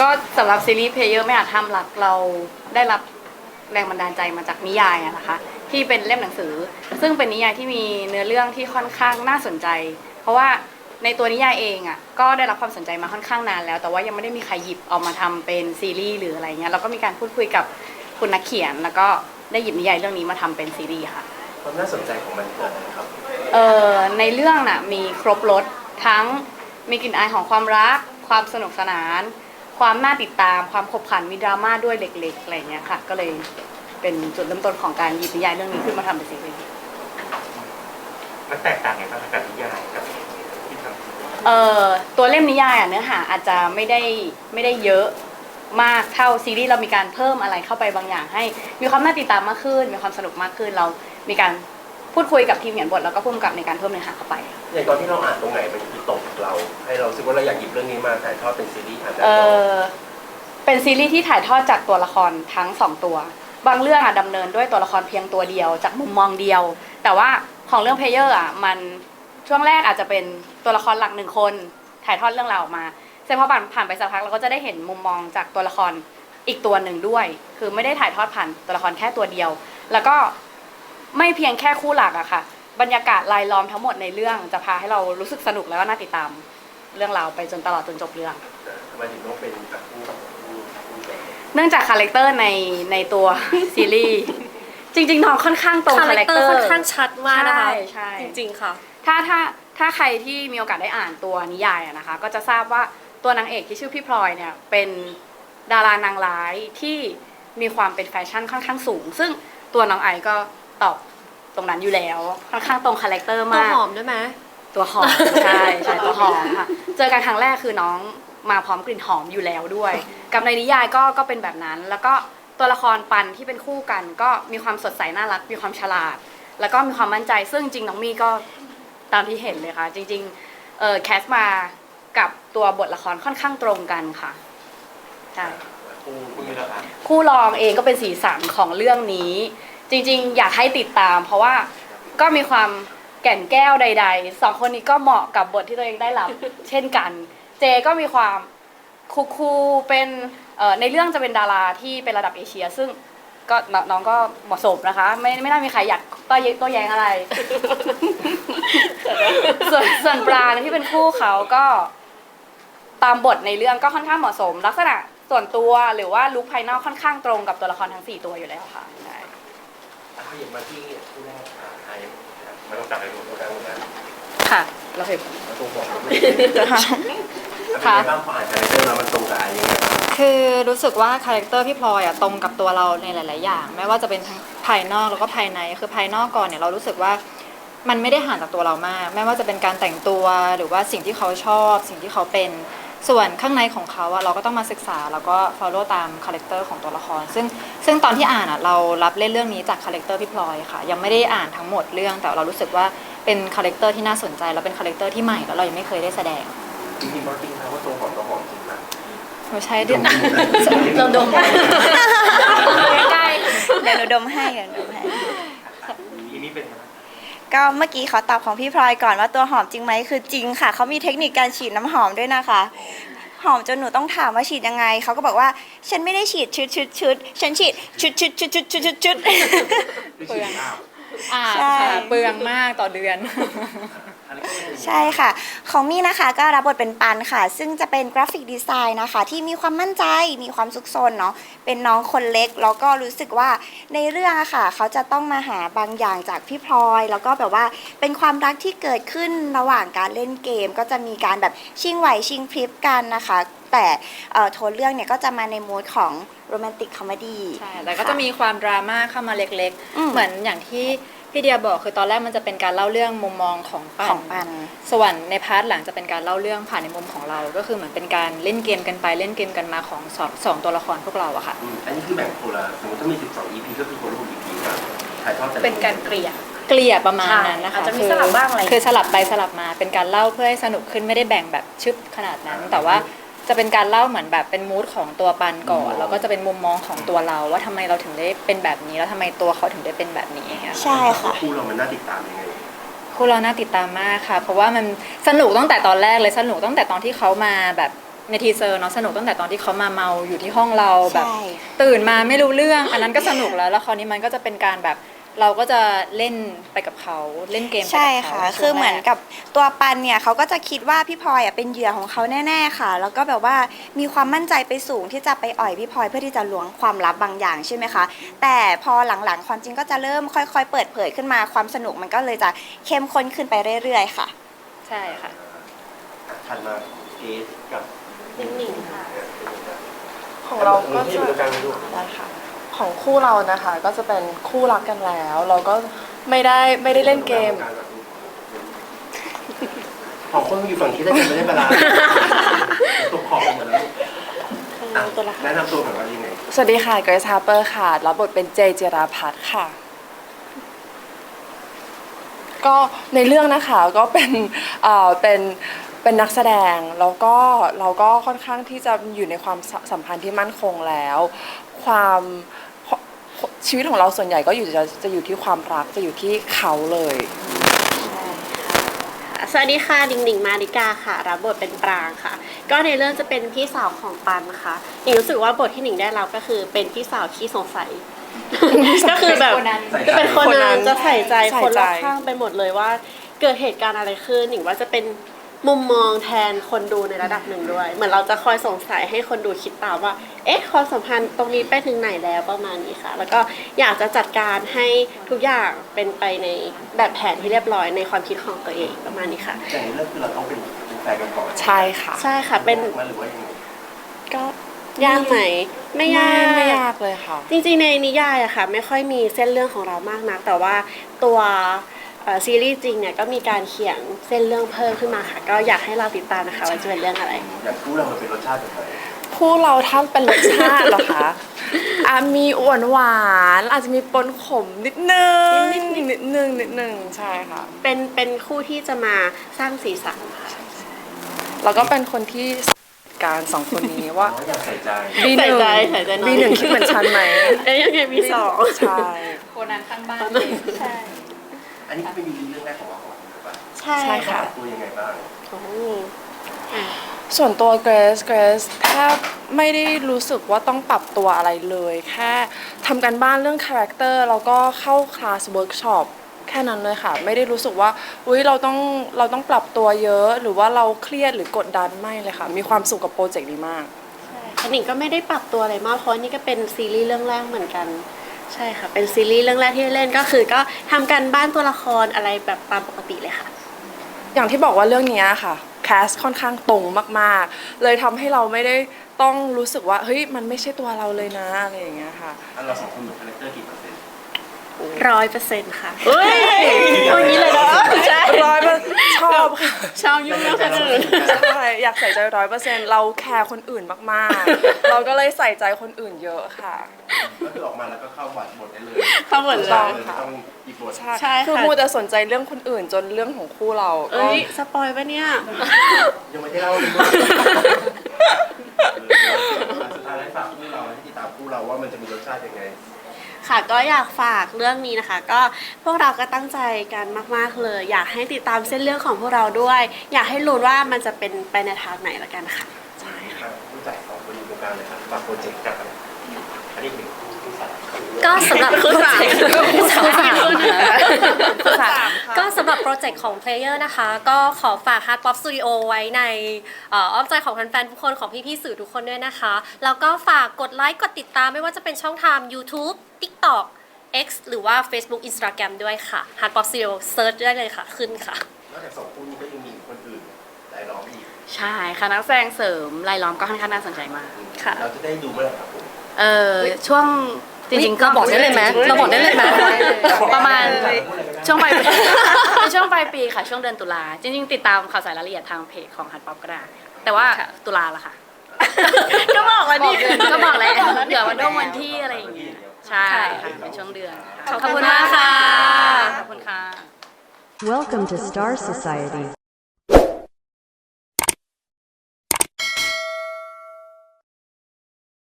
ก็สำหรับซีรีส์เพลเยอร์ไม่อาจทำหลักเราได้รับแรงบันดาลใจมาจากนิยายอะนะคะ ที่เป็นเล่มหนังสือ ซึ่งเป็นนิยายที่มีเนื้อเรื่องที่ค่อนข้างน่าสนใจ เพราะว่าในตัวนิยายเองอะก็ได้รับความสนใจมาค่อนข้างนานแล้ว แต่ว่ายังไม่ได้มีใครหยิบเออกมาทำเป็นซีรีส์หรืออะไรเงี้ยเราก็มีการพูดคุยกับคุณนักเขียน แล้วก็ได้หยิบนิยายเรื่องนี้มาทำเป็นซีรีส์ค่ะความน่าสนใจของมันคืออะไรครับเอ่อในเรื่องน่ะมีครบรถทั้งมีกลิ่นอายของความรัก ความสนุกสนาน ความน่าติดตาม ความขบขันมีดราม่าด้วยเล็กๆอะไรเงี้ยค่ะ ก็เลยเป็นจุดเริ่มต้นของการหยิบนิยายเรื่องนี้ขึ้นมาทำเป็นซีรีส์มันแตกต่างไงบ้างกับนิยายกับที่ทำเอ่อตัวเล่มนิยายอะเนื้อหาอาจจะไม่ได้ไม่ได้เยอะมากเท่าซีรีส์เรามีการเพิ่มอะไรเข้าไปบางอย่างให้ มีความน่าติดตามมากขึ้น มีความสนุกมากขึ้นเรามีการ พูดคุยกับทีมเขียนบทแล้วก็พุ่มกับในการเพิ่มเนื้อหาเข้าไป อย่างตอนที่เราอ่านตรงไหนมันคือตรงกับเรา ให้เรารู้สึกว่าเราอยากหยิบเรื่องนี้มาถ่ายทอดเป็นซีรีส์อ่านได้เอต่ออเป็นซีรีส์ที่ถ่ายทอดจากตัวละครทั้งสองตัว บางเรื่องอะดำเนินด้วยตัวละครเพียงตัวเดียว จากมุมมองเดียว แต่ว่าของเรื่องเพลเยอร์อะมันช่วงแรกอาจจะเป็นตัวละครหลักหนึ่งคน ถ่ายทอดเรื่องราวออกมาเสร็จพอผ่านผ่านไปสักพักเราก็จะได้เห็นมุมมองจากตัวละครอีกตัวหนึ่งด้วย คือไม่ได้ถ่ายทอดผ่านตัวละครแค่ตัวเดียว แล้วก็ ไม่เพียงแค่คู่หลักอะค่ะ บรรยากาศรายล้อมทั้งหมดในเรื่องจะพาให้เรารู้สึกสนุกแล้วก็น่าติดตามเรื่องราวไปจนตลอดจนจบเรื่อง ทำไมถึงต้องเป็นกับผู้ผู้ผู้แบบเนื่องจากคาแรคเตอร์ในในตัว ซีรีส์จริงๆน้องค่อนข้างตรงคาคาแรแรคคเตเตออร์ร์ค่อนข้างชัดมากนะคะ ใช่ใช่ จริงๆค่ะ ถ้าถ้าถ้าใครที่มีโอกาสได้อ่านตัวนิยายอะนะคะ ก็จะทราบว่าตัวนางเอกที่ชื่อพี่พลอยเนี่ยเป็นดารานางร้ายที่มีความเป็นแฟชั่นค่อนข้างสูง ซึ่งตัวน้องไอก็ตอบ ตรงนั้นอยู่แล้ว ค่อนข้างตรงคาแรคเตอร์ตัวมาก หอมด้วยไหม ตัวหอม ใช่ใช่ตัวหอมค่ะ เจอกันครั้งแรกคือน้องมาพร้อมกลิ่นหอมอยู่แล้วด้วย กับในนิยายก็ก็เป็นแบบนั้น แล้วก็ตัวละครปันที่เป็นคู่กัน ก็มีความสดใสน่ารัก มีความฉลาด แล้วก็มีความมั่นใจ ซึ่งจริงน้องมีก็ตามที่เห็นเลยค่ะ จริงๆเออแคสมากับตัวบทละครค่อนข้างตรงกันค่ะใช่ผู้ผู้นี้แล้วครับคู่รองเองก็เป็นสีสันของเรื่องนี้ จริง ๆ อยากให้ติดตาม เพราะว่าก็มีความแก่นแก้วใด ๆ สองคนนี้ก็เหมาะกับบทที่ตัวเองได้รับ เช่นกัน เจก็มีความคูคูลๆเป็นเอ่อในเรื่องจะเป็นดาราที่เป็นระดับเอเชีย ซึ่งก็นน้องก็เหมาะสมนะคะ ไม่ไม่น่ามีใครอยากต้อเยโต้แย้งอะไร ส่วนส่วนปรางที่เป็นคู่เขาก็ตามบทในเรื่องก็ค่อนข้างเหมาะสม ลักษณะส่วนตัวหรือว่าลุคภายนอกค่อนข้างตรงกับตัวละครทั้งสี่ตัวอยู่แล้วค่ะ ใช่อะขยับมาที่ผู้แรกอะไอ้ครับไม่ต้องกลับไปดูตัวแรกนะค่ะ เราเห็นมาตรงบอกค่ะค่ะเป็นไงบ้างพออ่านคาแรคเตอร์แล้วมันตรงกับไอ้ยังไงบ้างคือรู้สึกว่าคาแรคเตอร์พี่พลอยอะตรงกับตัวเราในหลาย ๆ อย่าง ไม่ว่าจะเป็นทั้งภายนอกแล้วก็ภายในคือภายนอกก่อนเนี่ยเรารู้สึกว่ามันไม่ได้ห่างจากตัวเรามาก ไม่ว่าจะเป็นการแต่งตัวหรือว่าสิ่งที่เขาชอบ สิ่งที่เขาเป็น ส่วนข้างในของเขาอะเราก็ต้องมาศึกษาแล้วก็ follow ตามคาแรคเตอร์ของตัวละคร ซึ่งซึ่งตอนที่อ่านอะเรารับเล่นเรื่องนี้จากคาแรคเตอร์พี่พลอยค่ะ ยังไม่ได้อ่านทั้งหมดเรื่อง แต่เรารู้สึกว่าเป็นคาแรคเตอร์ที่น่าสนใจแล้วเป็นคาแรคเตอร์ที่ใหม่แล้วเรายังไม่เคยได้แสดงจริงๆเพราะจริงๆว่าตัวหอมตัวหอมจริงนะหนูใช้ด้วยเราดมใกล้เดี๋ยวหนูดมให้เดี๋ยวหนูดมให้อีนี่เป็นไง ก็เมื่อกี้ขอตอบของพี่พลอยก่อนว่าตัวหอมจริงไหมคือจริงค่ะเขามีเทคนิคการฉีดน้ำหอมด้วยนะคะ หอมจนหนูต้องถามว่าฉีดยังไงเขาก็บอกว่าฉันไม่ได้ฉีดชุดชุดชุดฉันฉีดชุดชุดชุดชุดชุดชุดชุดเปลืองอ้าว อ่าใช่ ค่ะเปลืองมากต่อเดือนคาแรคเตอร์เป็นยังไงใช่ค่ะ ของมี่นะคะก็รับบทเป็นปันค่ะ ซึ่งจะเป็นกราฟิกดีไซน์นะคะ ที่มีความมั่นใจมีความซุกซนเนาะเป็นน้องคนเล็ก แล้วก็รู้สึกว่าในเรื่องอะค่ะ เขาจะต้องมาหาบางอย่างจากพี่พลอย แล้วก็แบบว่าเป็นความรักที่เกิดขึ้นระหว่างการเล่นเกม ก็จะมีการแบบชิงไหวชิงพริบกันนะคะ แต่เอ่อโทนเรื่องเนี่ยก็จะมาในมูดของ โรแมนติกคอมเมดี้ ใช่แต่ก็จะมีความดราม่าเข้ามาเล็กอืม ๆ เหมือนอย่างที่พี่เดียบอกคือตอนแรกมันจะเป็นการเล่าเรื่องมุมมองของปัของปัน ส่วนในพาร์ทหลังจะเป็นการเล่าเรื่องผ่านในมุมของเรา ก็คือเหมือนเป็นการเล่นเกมกันไปเล่นเกมกันมาของสองสองตัวละครพวกเราอะค่ะ อืมอันนี้คือแบ่งคนละสมมติถ้ามี 12 EP ก็คือคนละ EP ครับถ่ายทอดแต่ละ เป็นการเกลี่ย เกลี่ยประมาณนั้นนะคะใช่อาจจะมีคืสลับบ้างอะไร คือสลับไปสลับมาเป็นการเล่าเพื่อให้สนุกขึ้นไม่ได้แบ่งแบบชึบขนาดนั้น แต่ว่า จะเป็นการเล่าเหมือนแบบเป็นมูดของตัวปันก่อน แล้วก็จะเป็นมุมมองของตัวเรา ว่าทำไมเราถึงได้เป็นแบบนี้ แล้วทำไมตัวเขาถึงได้เป็นแบบนี้ค่ะใช่ค่ะ คู่เรามันน่าติดตามยังไงคู่เราน่าติดตามมากค่ะ เพราะว่ามันสนุกตั้งแต่ตอนแรกเลยสนุกตั้งแต่ตอนที่เขามาแบบในทีเซอร์เนาะสนุกตั้งแต่ตอนที่เขามาเมาอยู่ที่ห้องเราแบบ ใช่ ตื่นมาไม่รู้เรื่อง อันนั้นก็สนุกแล้ว แล้วคราวนี้มันก็จะเป็นการแบบ เราก็จะเล่นไปกับเขาเล่นเกมไปกับเขาใช่ค่ะ ช่วงคือเหมือนแรกกับตัวปันเนี่ยเขาก็จะคิดว่าพี่พลอยอะเป็นเหยื่อของเขาแน่ๆค่ะ แล้วก็แบบว่ามีความมั่นใจไปสูงที่จะไปอ่อยพี่พลอยเพื่อที่จะล้วงความลับบางอย่างใช่ไหมคะ แต่พอหลังๆความจริงก็จะเริ่มค่อยๆ เปิดเผยขึ้นมาความสนุกมันก็เลยจะเข้มข้นขึ้นไปเรื่อย ๆ ค่ะ ใช่ค่ะ ถัดมาเกสกับหนิงๆค่ะ ของเราก็ที่จะอยู่ตรงกลางลูกได้ค่ะ ของคู่เรานะคะ ก็จะเป็นคู่รักกันแล้ว เราก็ไม่ได้ไม่ได้เล่นเกม ของคนอยู่ฝั่งที่ได้จะไม่ได้บาลานซ์ตกขอบไปหมดแล้วอะแนะนำตัวก่อนว่ายังไงสวัสดีค่ะเกรซฮาร์เปอร์ค่ะ รับบทเป็นเจเจราพัฒน์ค่ะ ก็ในเรื่องนะคะก็เป็นเอ่อเป็นเป็นนักแสดงแล้วก็เราก็ค่อนข้างที่จะอยู่ในความสสัมพันธ์ที่มั่นคงแล้ว ความ ชีวิตของเราส่วนใหญ่ก็อยู่จะจะอยู่ที่ความรักจะอยู่ที่เขาเลย สวัสดีค่ะ ดิงดิงมาริกาค่ะ รับบทเป็นปรางค่ะ ก็ในเรื่องจะเป็นพี่สาวของปันค่ะหนิงรู้สึกว่าบทที่หนิงได้รับก็คือเป็นพี่สาวที่สงสัย ก็คือแบบเป็นคนนั้นจะเป็นคนคนนั้นั้นนจะใส่ใจใส่คนรอบใจข้างไปหมดเลยว่า เกิดเหตุการณ์อะไรขึ้นหนิงว่าจะเป็น มุมมองแทนคนดูในระดับหนึ่งด้วย เหมือนเราจะคอยสงสัยให้คนดูคิดตามว่า เอ๊ะความสัมพันธ์ตรงนี้ไปถึงไหนแล้วประมาณนี้ค่ะ แล้วก็อยากจะจัดการให้ทุกอย่างเป็นไปในแบบแผนที่เรียบร้อยในความคิดของตัวเองประมาณนี้ค่ะ แต่ในเรื่องคือเราต้องเป็นแฟนกันก่อนใช่ค่ะ ใช่ค่ะ เป็นมาหรือว่ายังไงก็ยากไหม ไม่ยาก ไม่ยากเลยค่ะ จริงๆในนิยายอะค่ะ ไม่ค่อยมีเส้นเรื่องของเรามากนัก แต่ว่าตัวเอ่อ ซีรีส์จริงเนี่ยก็มีการเขียนเส้นเรื่องเพิ่มขึ้นมาค่ะ ก็อยากให้เราติดตามนะคะว่าจะเป็นเรื่องอะไร อยากรู้เรามันเป็นรสชาติแบบไหนคู่เราถ้าเป็นรสชาติเหรอคะอะมีหวานหวานๆอาจจะมีปนขมนิดนึงนิดนึงนิดนึงนิดนึงใช่ค่ะ เป็นเป็นคู่ที่จะมาสร้างสีสันค่ะแล้วก็เป็นคนที่การสองคนนี้ว่าอ๋ออยากใส่ใจบีหนึ่งใส่ใจใส่ใจหน่อยบีหนึ่งคิดเหมือนฉันไหมเอ๊ยยังไงมีสองใช่คนนั้นข้างบ้านใช่ อันนี้เป็นเรื่องแรกของเราก่อนหรือเปล่าใช่ใช่ค่ะ ตัวยังไงบ้างโอ้อะส่วนตัวเกรซเกรซแทบไม่ได้รู้สึกว่าต้องปรับตัวอะไรเลย แค่ทำกันบ้านเรื่องคาแรคเตอร์แล้วก็เข้าคลาสเวิร์กช็อปแค่นั้นเลยค่ะ ไม่ได้รู้สึกว่าอุ้ยเราต้องเราต้องปรับตัวเยอะ หรือว่าเราเครียดหรือกดดันไม่เลยค่ะ มีความสุขกับโปรเจกต์นี้มากใช่หนิงก็ไม่ได้ปรับตัวอะไรมากเพราะนี่ก็เป็นซีรีส์เรื่องแรกเหมือนกัน ใช่ค่ะ เป็นซีรีส์เรื่องแรกที่เล่นก็คือ ก็ทำกันบ้านตัวละครอะไรแบบตามปกติเลยค่ะ อย่างที่บอกว่าเรื่องเนี้ยค่ะแคสค่อนข้างตรงมากๆ เลยทำให้เราไม่ได้ต้องรู้สึกว่าเฮ้ยมันไม่ใช่ตัวเราเลยนะอะไรอย่างเงี้ยค่ะ อันเราสองคนเหมือนคาแรคเตอร์กี่เปอร์เซ็นต์ร้อยเปอร์เซ็นต์ค่ะเฮ้ยอย่างนี้เลยเนาะใช่ ร้อย ชอบค่ะชอบยุ่งเรื่องคนอื่น ใช่อยากใส่ใจร้อยเปอร์เซ็นต์เราแคร์คนอื่นมากๆ เราก็เลยใส่ใจคนอื่นเยอะค่ะ ก็คือออกมาแล้วก็เข้าบทบทได้เลยเข้าบทเลยใช่ไม่ต้องอีกบทใช่ใช่ค่ะ คือมูแต่สนใจเรื่องคนอื่นจนเรื่องของคู่เราก็ เอ้ยสปอยปะเนี่ย ยังไม่ได้เล่าเลยว่าสุดท้ายแล้วฝากคู่เราให้ติดตามคู่เราว่ามันจะมีรสชาติยังไง ค่ะก็อยากฝากเรื่องนี้นะคะ ก็พวกเราก็ตั้งใจกันมากๆเลย อยากให้ติดตามเส้นเรื่องของพวกเราด้วย อยากให้รู้ว่ามันจะเป็นไปในทางไหนละกันค่ะครับผู้จัดสองคนอยู่ตรงกลางเลยครับฝากโปรเจกต์กับอันนี้เป็นคู่ที่สามก็สำหรับโปรเจกต์สามก็สำ หรับโปรเจกต์ของ Player นะคะ ก็ขอฝาก Hard Pop Studio ไว้ในเอ่ออ้อมใจของแฟนๆทุกคนของพี่ๆสื่อทุกคนด้วยนะคะ แล้วก็ฝากกดไลค์กดติดตามไม่ว่าจะเป็นช่องทาง YouTube TikTok X หรือว่า Facebook Instagram ด้วยค่ะ Hard Pop Studio Search ได้เลยค่ะ ขึ้นค่ะ นอกจากสองคู่นี้ก็ยังมีคนอื่นรายล้อมอีกใช่ค่ะนักแสดงเสริมรายล้อมก็ค่อนข้างน่าสนใจมาก ค่ะ เราจะได้ดูเมื่อไหร่ครับผมเออช่วงจริงๆก็เราบอกได้เลยไหมเราบอกได้เลยไหม ประมาณ ช่วงปลายปี เป็นช่วงปลายปีค่ะ ช่วงเดือนตุลาจริงๆ ติดตามข่าวสารรายละเอียดทางเพจของฮัทป๊อปก็ได้ค่ะแต่ว่าตุลาละค่ะ ก็บอกแล้วนี่ ก็บอกแล้วเผื่อวันด้งวันที่อะไรอย่างเงี้ยใช่ค่ะเป็นช่วงเดือนค่ะขอบคุณมากค่ะขอบคุณค่ะ Welcome to Star Society.